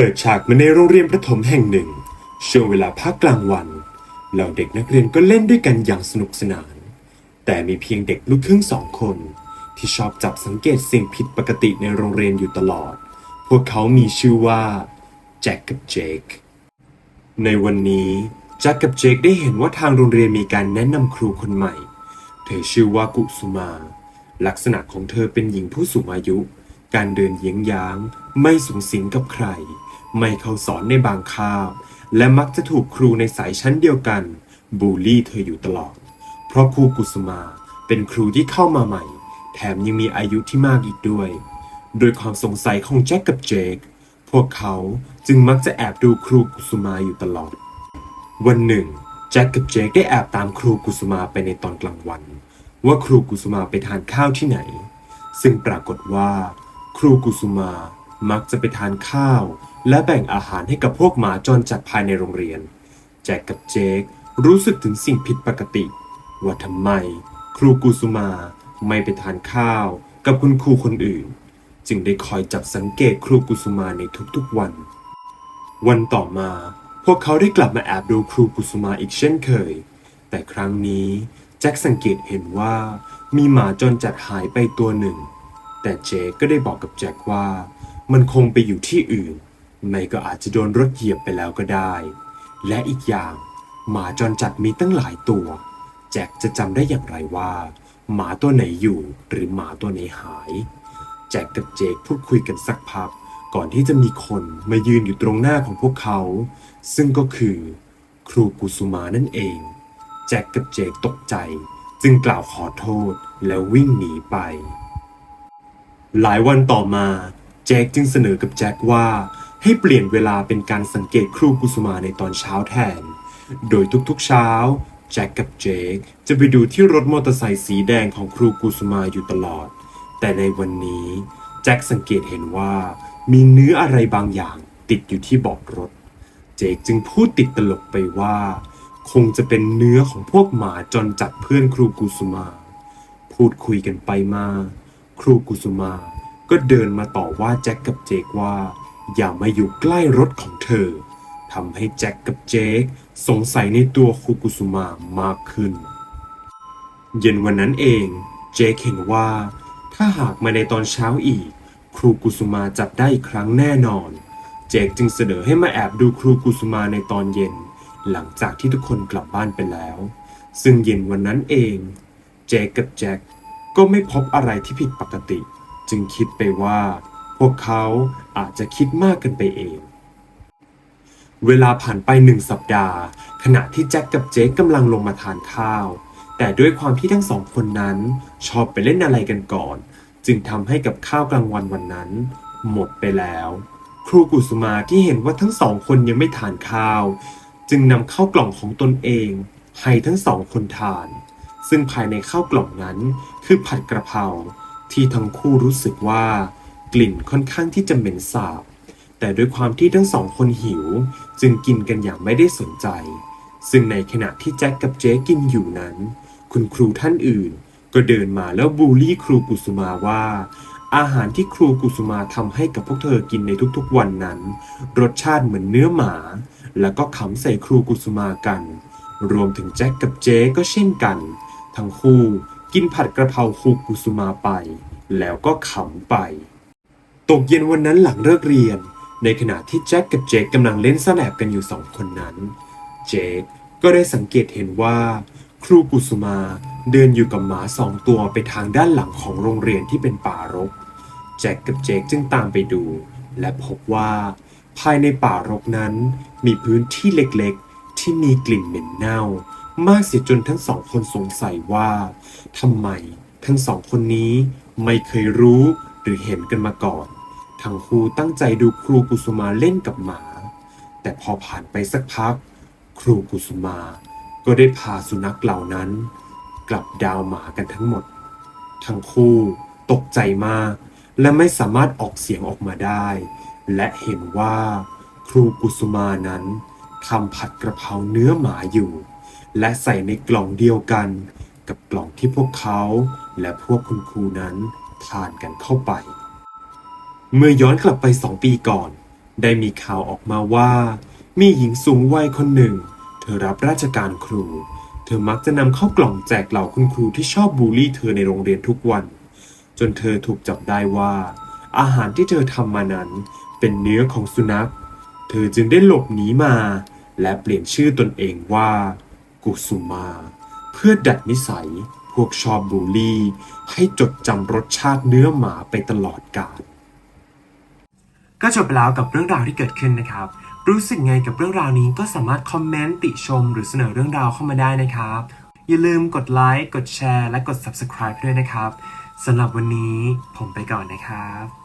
เปิดฉากมาในโรงเรียนประถมแห่งหนึ่ง ช่วงเวลาพักกลางวันเหล่าเด็กนักเรียนก็เล่นด้วยกันอย่างสนุกสนาน แต่มีเพียงเด็กลูกครึ่งสองคน ที่ชอบจับสังเกตสิ่งผิดปกติในโรงเรียนอยู่ตลอด พวกเขามีชื่อว่าแจ็คกับเจคในวันนี้แจ็คกับเจคได้เห็นว่าทางโรงเรียนมีการแนะนำครูคนใหม่ เธอชื่อว่ากุสุมา ลักษณะของเธอเป็นหญิงผู้สูงอายุ การเดินเยียงยาง ไม่สูงสิงกับใคร ไม่เข้าสอนในบางคาบ และมักจะถูกครูในสายชั้นเดียวกัน บูลลี่เธออยู่ตลอด เพราะครูกุสุมาเป็นครูที่เข้ามาใหม่ แถมยังมีอายุที่มากอีกด้วย โดยความสงสัยของแจ็คกับเจคพวกเขาจึงมักจะแอบดูครูกุสุมาอยู่ตลอด วันหนึ่งแจ็คกับเจคได้แอบตามครูกุสุมาไปในตอนกลางวัน ว่าครูกุสุมาไปทานข้าวที่ไหน ซึ่งปรากฏว่า ครูกุสุมา มักจะไปทานข้าว และแบ่งอาหารให้กับพวกหมาจรจัดภายในโรงเรียน แจ็คกับเจครู้สึกถึงสิ่งผิดปกติ ว่าทำไม ครูกุสุมาไม่ไปทานข้าว กับคุณครูคนอื่น จึงได้คอยจับสังเกตครูกุสุมาในทุกๆวัน วันต่อมา พวกเขาได้กลับมาแอบดูครูกุสุมาอีกเช่นเคย แต่ครั้งนี้แจ็คสังเกตเห็นว่ามีหมาจรจัดหายไปตัวหนึ่ง แต่เจคก็ได้บอกกับแจ็คว่า มันคงไปอยู่ที่อื่น ไม่ก็อาจจะโดนรถเหยียบไปแล้วก็ได้ และอีกอย่าง หมาจรจัดมีตั้งหลายตัว แจ็คจะจำได้อย่างไรว่า หมาตัวไหนอยู่หรือหมาตัวไหนหาย แจ็คกับเจคพูดคุยกันสักพัก ก่อนที่จะมีคนมายืนอยู่ตรงหน้าของพวกเขา ซึ่งก็คือ ครูกุสุมานั่นเอง แจ็คกับเจคตกใจ จึงกล่าวขอโทษแล้ววิ่งหนีไป หลายวันต่อมา แจ็คจึงเสนอกับแจ็คว่า ให้เปลี่ยนเวลาเป็นการสังเกตครูกุสุมาในตอนเช้าแทน โดยทุกๆเช้าแจ็คกับเจคจะไปดูที่รถมอเตอร์ไซค์สีแดงของครูกุสุมาอยู่ตลอด แต่ในวันนี้แจ็คสังเกตเห็นว่า มีเนื้ออะไรบางอย่างติดอยู่ที่เบาะรถ เจคจึงพูดติดตลกไปว่า คงจะเป็นเนื้อของพวกหมาจนจัดเพื่อนครูกุสุมา พูดคุยกันไปมา ครูกุสุมา ก็เดินมาต่อว่าแจ็คกับเจคว่า อย่ามาอยู่ใกล้รถของเธอทำให้แจ็คกับเจคสงสัยในตัวครูกุสุมามากขึ้น เย็นวันนั้นเองเจคเห็นว่า ถ้าหากมาในตอนเช้าอีก ครูกุสุมาจับได้อีกครั้งแน่นอน เจคจึงเสนอให้มาแอบดูครูกุสุมาในตอนเย็น หลังจากที่ทุกคนกลับบ้านไปแล้ว ซึ่งเย็นวันนั้นเอง เจคกับแจ็คก็ไม่พบอะไรที่ผิดปกติ จึงคิดไปว่า พวกเขาอาจจะคิดมากกันไปเอง เวลาผ่านไปหนึ่งสัปดาห์ ขณะที่แจ็คกับเจคกำลังลงมาทานข้าว แต่ด้วยความที่ทั้งสองคนนั้นชอบไปเล่นอะไรกันก่อน จึงทำให้กับข้าวกลางวันวันนั้น หมดไปแล้ว ครูกุสุมาที่เห็นว่าทั้งสองคนยังไม่ทานข้าว จึงนำข้าวกล่องของตนเองให้ทั้งสองคนทาน ซึ่งภายในข้าวกล่องนั้นคือผัดกระเพรา ที่ทั้งคู่รู้สึกว่ากลิ่นค่อนข้างที่จะเหม็นสาบ แต่ด้วยความที่ทั้งสองคนหิว จึงกินกันอย่างไม่ได้สนใจ ซึ่งในขณะที่แจ็คกับเจ๊กินอยู่นั้น คุณครูท่านอื่น ก็เดินมาแล้วบูลลี่ครูกุสุมาว่า อาหารที่ครูกุสุมาทำให้กับพวกเธอกินในทุกๆวันนั้น รสชาติเหมือนเนื้อหมา แล้วก็ขำใส่ครูกุสุมากัน รวมถึงแจ็คกับเจ๊ก็เช่นกัน ทั้งคู่ กินผัดกระเพราครูกุสุมาไป แล้วก็ขำไป ตกเย็นวันนั้นหลังเลิกเรียน ในขณะที่แจ็คกับเจคกำลังเล่นสแนปกันอยู่สองคนนั้น เจคก็ได้สังเกตเห็นว่า ครูกุสุมาเดินอยู่กับหมาสองตัวไปทางด้านหลังของโรงเรียนที่เป็นป่ารก แจ็คกับเจคจึงตามไปดู และพบว่า ภายในป่ารกนั้น มีพื้นที่เล็กๆ ที่มีกลิ่นเหม็นเน่า มากเสียจนทั้งสองคนสงสัยว่าทำไมทั้งสองคนนี้ไม่เคยรู้หรือเห็นกันมาก่อน ทั้งคู่ตั้งใจดูครูกุสุมาเล่นกับหมา แต่พอผ่านไปสักพัก ครูกุสุมาก็ได้พาสุนัขเหล่านั้น กลับดาวหมากันทั้งหมด ทั้งคู่ตกใจมาก และไม่สามารถออกเสียงออกมาได้ และเห็นว่า ครูกุสุมานั้นทำผัดกระเพราเนื้อหมาอยู่ และใส่ในกล่องเดียวกัน กับกล่องที่พวกเขา และพวกคุณครูนั้นทานกันเข้าไป เมื่อย้อนกลับไปสองปีก่อน ได้มีข่าวออกมาว่า มีหญิงสูงวัยคนหนึ่ง เธอรับราชการครู เธอมักจะนำเข้าวกล่องแจกเหล่าคุณครูที่ชอบบูลลี่เธอในโรงเรียนทุกวัน จนเธอถูกจับได้ว่า อาหารที่เธอทำมานั้นเป็นเนื้อของสุนัข เธอจึงได้หลบหนีมา และเปลี่ยนชื่อตนเองว่า กุสุมา เพื่อดัดนิสัยพวกชอบบูลลี่ ให้จดจำรสชาติเนื้อหมาไปตลอดกาลก็จบไปแล้วกับเรื่องราวที่เกิดขึ้นนะครับ รู้สึกไงกับเรื่องราวนี้ก็สามารถคอมเมนต์ติชม หรือเสนอเรื่องราวเข้ามาได้นะครับ อย่าลืมกดไลค์กดแชร์ และกด Subscribe ด้วยนะครับสำหรับวันนี้ผมไปก่อนนะครับ